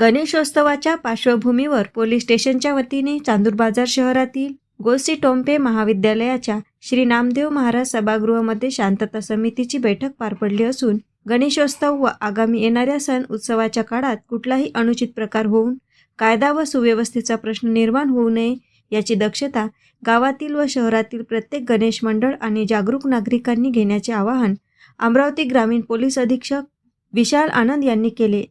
गणेशोत्सवाच्या पार्श्वभूमीवर पोलीस स्टेशनच्या वतीने चांदूर बाजार शहरातील गोसी टोंपे महाविद्यालयाच्या श्री नामदेव महाराज सभागृहामध्ये शांतता समितीची बैठक पार पडली असून गणेशोत्सव व आगामी येणाऱ्या सण उत्सवाच्या काळात कुठलाही अनुचित प्रकार होऊन कायदा व सुव्यवस्थेचा प्रश्न निर्माण होऊ नये याची दक्षता गावातील व शहरातील प्रत्येक गणेश मंडळ आणि जागरूक नागरिकांनी घेण्याचे आवाहन अमरावती ग्रामीण पोलीस अधीक्षक विशाल आनंद यांनी केले.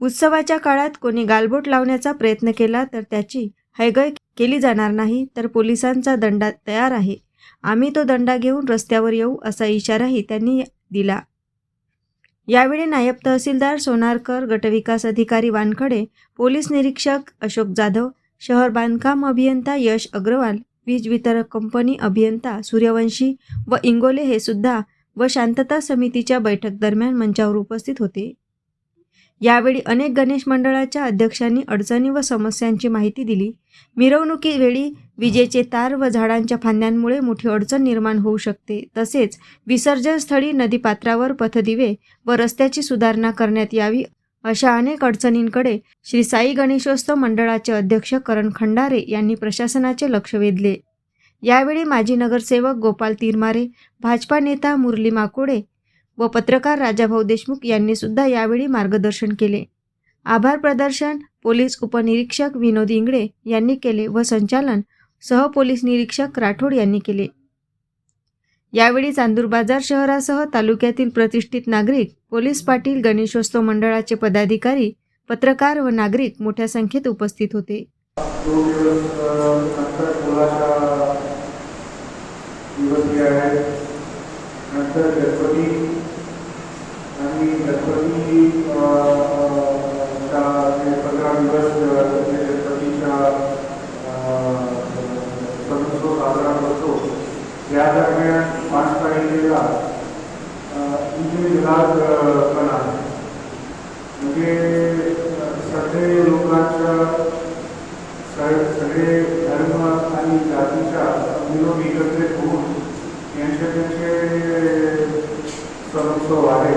उत्सवाच्या काळात कोणी गालबोट लावण्याचा प्रयत्न केला तर त्याची हैगय केली जाणार नाही तर पोलिसांचा दंडा तयार आहे. आम्ही तो दंडा घेऊन रस्त्यावर येऊ असा इशाराही त्यांनी दिला. यावेळी नायब तहसीलदार सोनारकर गटविकास अधिकारी वानखडे पोलीस निरीक्षक अशोक जाधव शहर बांधकाम अभियंता यश अग्रवाल वीज वितरक कंपनी अभियंता सूर्यवंशी व इंगोले हे सुद्धा व शांतता समितीच्या बैठक दरम्यान मंचावर उपस्थित होते. यावेळी अनेक गणेश मंडळाच्या अध्यक्षांनी अडचणी व समस्यांची माहिती दिली. मिरवणुकीवेळी विजेचे तार व झाडांच्या फांद्यांमुळे मोठी अडचण निर्माण होऊ शकते. तसेच विसर्जनस्थळी नदीपात्रावर पथदिवे व रस्त्याची सुधारणा करण्यात यावी अशा अनेक अडचणींकडे श्री साई गणेशोत्सव मंडळाचे अध्यक्ष करण खंडारे यांनी प्रशासनाचे लक्ष वेधले. यावेळी माजी नगरसेवक गोपाल तिरमारे भाजपा नेता मुरली माकोडे व पत्रकार राजाभाऊ देशमुख यांनी सुद्धा यावेळी मार्गदर्शन केले. आभार प्रदर्शन पोलीस उपनिरीक्षक विनोद इंगळे यांनी केले व संचालन सह पोलीस निरीक्षक राठोड यांनी केले. यावेळी चांदूर बाजार शहरासह तालुक्यातील प्रतिष्ठित नागरिक पोलीस पाटील गणेशोत्सव मंडळाचे पदाधिकारी पत्रकार व नागरिक मोठ्या संख्येत उपस्थित होते. नंतर मुलाचा दिवस जे आहे नंतर गणपती आणि पंधरा दिवस अ, जे गणपतीचा अ, सणोत्सव साजरा करतो या दरम्यान पाच तारखेला अ, पण आहे म्हणजे सगळे लोकांच्या सगळे धर्म आणि जातीच्या विरोध एकत्रित होऊन यांचे त्यांचे सणोत्सव आहे